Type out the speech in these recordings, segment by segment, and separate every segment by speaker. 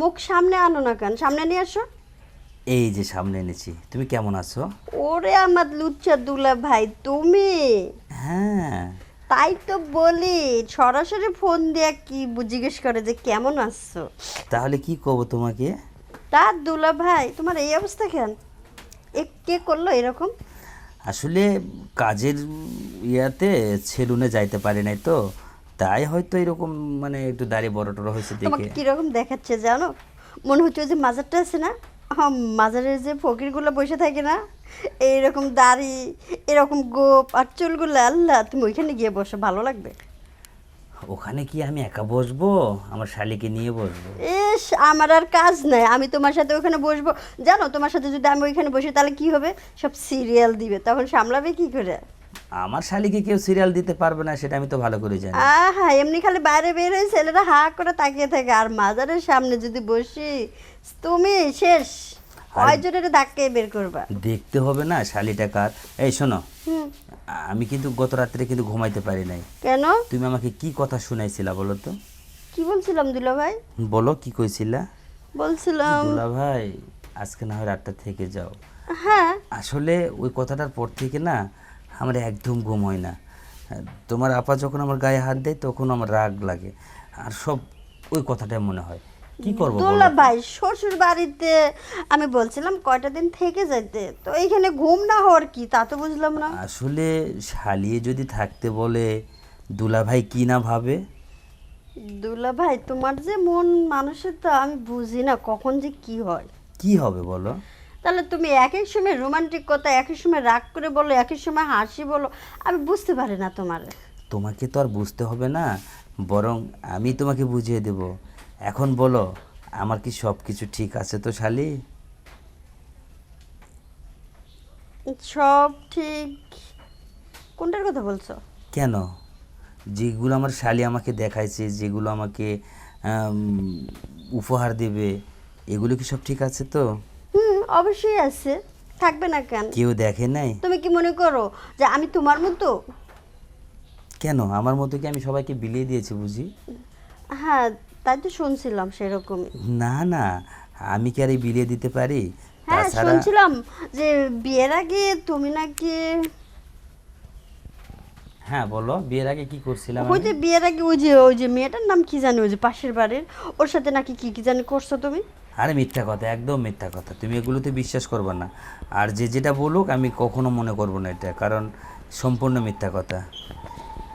Speaker 1: মুখ সামনে আনো না কেন? সামনে নিয়ে আসো
Speaker 2: এই যে সামনে এনেছি। তুমি কেমন আছো?
Speaker 1: ওরে আমার লুচ্চা দুলা ভাই তুমি?
Speaker 2: হ্যাঁ।
Speaker 1: তাই তো বলি সরাসরি ফোন দিয়ে কি জিজ্ঞেস করে যে কেমন আছো?
Speaker 2: তাহলে কি করব তোমাকে?
Speaker 1: তার দুলা ভাই তোমার এই অবস্থা কেন? এ কে করল এরকম?
Speaker 2: আসলে কাজের ইয়াতে সেলুনে যাইতে পারি নাই তো। তাই হয়তো এরকম মানে একটু দাড়ি বড় টড় হয়েছে দেখে।
Speaker 1: কীরকম দেখাচ্ছে জানো? মনে হচ্ছে যে মাজারটা আছে না? হ্যাঁ, মাজারের যে ফকিরগুলো বসে থাকে না? এইরকম দাড়ি এরকম গোপ আর চুলগুলো আল্লাহ তুমি ওইখানে গিয়ে বসো ভালো লাগবে।
Speaker 2: ওখানে কি আমি একা বসবো? আমার শালিকে নিয়ে বসবো?
Speaker 1: এস আমার আর কাজ নাই আমি তোমার সাথে ওখানে বসবো। জানো তোমার সাথে যদি আমি ওইখানে বসি তাহলে কি হবে? সব সিরিয়াল দিবে তখন সামলাবে কি করে?
Speaker 2: আমার শালিকে কেউ সিরিয়াল দিতে পারবে না সেটা আমি তো ভালো করে জানি।
Speaker 1: আহা এমনি খালি বাইরে বের হয়ে ছেলেরা হা করে তাকিয়ে থাকে। আর মাজারের সামনে যদি বসি তুমি শেষ। কয়জনের ধাক্কে বের করবা।
Speaker 2: দেখতে হবে না শালিটা কার? এই শোনো আমি কিন্তু গত রাত্রে কিন্তু ঘুমাইতে পারি নাই।
Speaker 1: কেন?
Speaker 2: তুমি আমাকে কি কথা শুনাইছিলা বলো তো?
Speaker 1: কি বলছিলাম দুলা ভাই?
Speaker 2: বলো কি কইছিলা?
Speaker 1: বলছিলাম
Speaker 2: দুলা ভাই আজকে না হয় রাতটা থেকে যাও।
Speaker 1: হ্যাঁ।
Speaker 2: আসলে ওই কথাটার পর থেকে না আমার একদম ঘুম হয় না। তোমার আপা যখন আমার গায়ে হাত দেয় তখন আমার রাগ লাগে। আর সব ওই কথাটাই মনে হয়। কি করব?
Speaker 1: দুলা ভাই শ্বশুর বাড়িতে আমি বলছিলাম কয়টা দিন থেকে যাইতে। তো এইখানে ঘুম না হওয়ার কি? তা তো বুঝলাম না।
Speaker 2: আসলে শালিয়ে যদি থাকতে বলে দুলা ভাই কি না ভাবে?
Speaker 1: দুলা ভাই তোমার যে মন মানুষের তো আমি বুঝি না কখন যে কি হয়।
Speaker 2: কি হবে বলো?
Speaker 1: তাহলে তুমি এক এক সময় রোমান্টিক কথা এক এক সময় রাগ করে বলো এক এক সময় হাসি বলো আমি বুঝতে পারি না তোমার।
Speaker 2: তোমাকে তো আর বুঝতে হবে না বরং আমি তোমাকে বুঝিয়ে দেব। এখন বলো আমার কি সব কিছু ঠিক আছে তো শালি?
Speaker 1: সব ঠিক। কোনটার কথা বলছো?
Speaker 2: কেন? যেগুলো আমার শালি আমাকে দেখাইছে যেগুলো আমাকে উপহার দেবে এগুলো কি সব ঠিক আছে তো?
Speaker 1: অবশ্যই আছে। থাকবে না কেন?
Speaker 2: কেউ দেখে নাই?
Speaker 1: তুমি কি মনে করো যে আমি তোমার মতো?
Speaker 2: কেন? আমার মতো কি আমি সবাইকে বিলিয়ে দিয়েছি বুঝি?
Speaker 1: হ্যাঁ তাই তো শুনছিলাম সেরকমই।
Speaker 2: না না আমি কি আর এই বিলিয়ে দিতে পারি?
Speaker 1: হ্যাঁ
Speaker 2: তাছাড়া
Speaker 1: শুনছিলাম যে বিয়ের আগে তুমি নাকি
Speaker 2: হ্যাঁ বলো বিয়ের আগে কি করছিলাম
Speaker 1: ওই যে বিয়ের আগে ওই যে ওই যে মেয়েটার নাম কি জানি ওই যে পাশের বাড়ির ওর সাথে নাকি কি কি জানি করছ তুমি?
Speaker 2: আরে মিথ্যা কথা একদম মিথ্যা কথা। তুমি এগুলোতে বিশ্বাস করবে না। আর যে যেটা বলুক আমি কখনো মনে করব না এটা কারণ সম্পূর্ণ মিথ্যা কথা।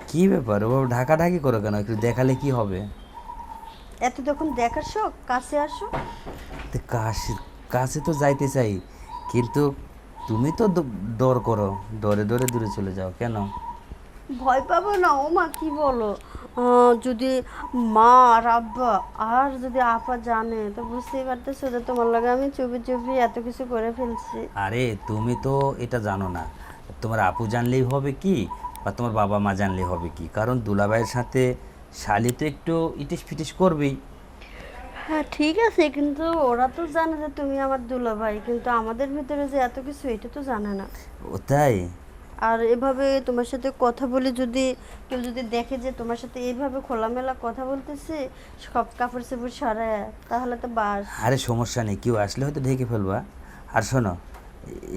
Speaker 2: কি ব্যাপার? ও ঢাকাঢাকি করো কেন? একটু দেখালে কি হবে?
Speaker 1: এত যখন দেখার শখ কাছে আসো।
Speaker 2: তো কাছে কাছে তো যাইতে চাই কিন্তু তুমি তো ডর করো। ডরে ডরে দূরে চলে যাও কেন?
Speaker 1: ভয় পাবো না ও মা কি বলো? যদি মা আর আব্বা আর যদি আপা জানে তো বুঝতেই পারতেছো যে তোমার লাগে আমি চুপি চুপি এত কিছু করে ফেলছি।
Speaker 2: আরে তুমি তো এটা জানো না। তোমার আপু জানলেই হবে কি বা তোমার বাবা মা জানলেই হবে কি। কারণ দুলাভাইয়ের সাথে শালি তো একটু ইটিস ফিটিস করবেই।
Speaker 1: হ্যাঁ ঠিক আছে কিন্তু ওরা তো জানে যে তুমি আমার দুলাভাই কিন্তু আমাদের ভিতরে যে এত কিছু এটা তো জানে না।
Speaker 2: ও তাই?
Speaker 1: আর এভাবে তোমার সাথে কথা বলে যদি কেউ যদি দেখে যে তোমার সাথে এইভাবে খোলামেলা কথা বলতেছে সব কাপড় চোপড় সরায় তাহলে তো বাস।
Speaker 2: আরে সমস্যা নেই কেউ আসলে হয়তো ঢেকে ফেলবা। আর শোনো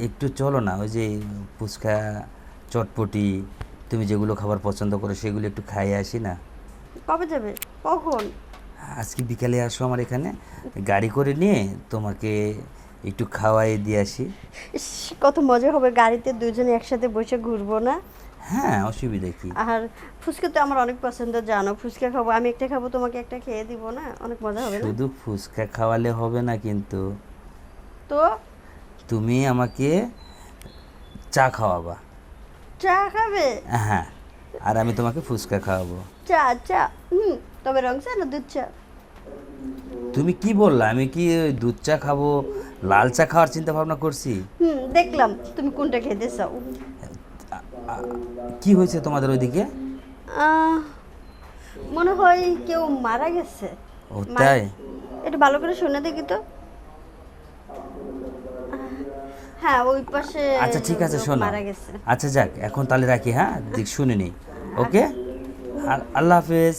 Speaker 2: একটু চলো না ওই যে ফুচকা চটপটি তুমি যেগুলো খাবার পছন্দ করো সেগুলো একটু খাইয়ে আসি না?
Speaker 1: কবে যাবে? কখন?
Speaker 2: আজকে বিকালে আসো আমার এখানে। গাড়ি করে নিয়ে তোমাকে একটু খাওয়াই দিয়ে আসি।
Speaker 1: ইস, কত মজা হবে গাড়িতে দুজনে একসাথে বসে ঘুরবো না?
Speaker 2: হ্যাঁ অসুবিধা কি?
Speaker 1: আর ফুচকা তো আমার অনেক পছন্দ জানো ফুচকা খাব আমি একটা খাব তোমাকে একটা খেয়ে দিব না? অনেক মজা হবে না?
Speaker 2: শুধু ফুচকা খাওয়ালে হবে না কিন্তু।
Speaker 1: তো?
Speaker 2: তুমি আমাকে চা খাওয়াবা।
Speaker 1: চা খাবে?
Speaker 2: হ্যাঁ আর আমি তোমাকে ফুচকা খাওয়াবো।
Speaker 1: চা চা হুম তবে রং চা না দুধ চা?
Speaker 2: তুমি কি বললা আমি কি ওই দুধ চা খাব? লাল চা খাওয়ার চিন্তা ভাবনা করছি।
Speaker 1: হুম দেখলাম। তুমি কোনটা খেতে চাও
Speaker 2: কি হয়েছে তোমাদের ওইদিকে?
Speaker 1: মনে হয় কেউ মারা গেছে।
Speaker 2: ও তাই?
Speaker 1: একটু ভালো করে শুনে দেখি তো। হ্যাঁ ওই পাশে
Speaker 2: আচ্ছা ঠিক আছে শোনো।
Speaker 1: মারা গেছে।
Speaker 2: আচ্ছা যাক এখন তাহলে রাখি হ্যাঁ? দিক শুনে নি। ওকে? আর আল্লাহ হাফেজ।